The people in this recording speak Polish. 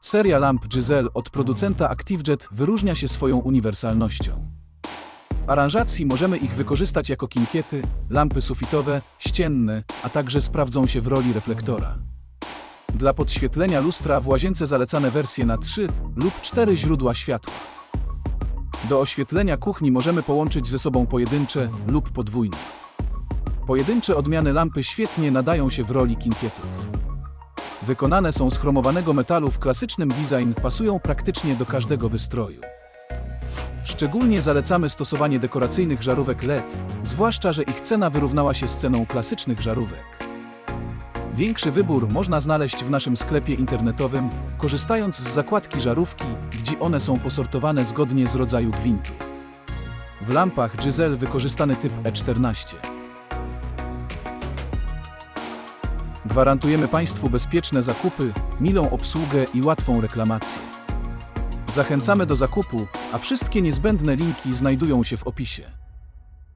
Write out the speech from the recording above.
Seria lamp Giselle od producenta ActiveJet wyróżnia się swoją uniwersalnością. W aranżacji możemy ich wykorzystać jako kinkiety, lampy sufitowe, ścienne, a także sprawdzą się w roli reflektora. Dla podświetlenia lustra w łazience zalecane wersje na 3 lub 4 źródła światła. Do oświetlenia kuchni możemy połączyć ze sobą pojedyncze lub podwójne. Pojedyncze odmiany lampy świetnie nadają się w roli kinkietów. Wykonane są z chromowanego metalu w klasycznym design, pasują praktycznie do każdego wystroju. Szczególnie zalecamy stosowanie dekoracyjnych żarówek LED, zwłaszcza, że ich cena wyrównała się z ceną klasycznych żarówek. Większy wybór można znaleźć w naszym sklepie internetowym, korzystając z zakładki żarówki, gdzie one są posortowane zgodnie z rodzaju gwintu. W lampach Giselle wykorzystany typ E14. Gwarantujemy Państwu bezpieczne zakupy, milą obsługę i łatwą reklamację. Zachęcamy do zakupu, a wszystkie niezbędne linki znajdują się w opisie.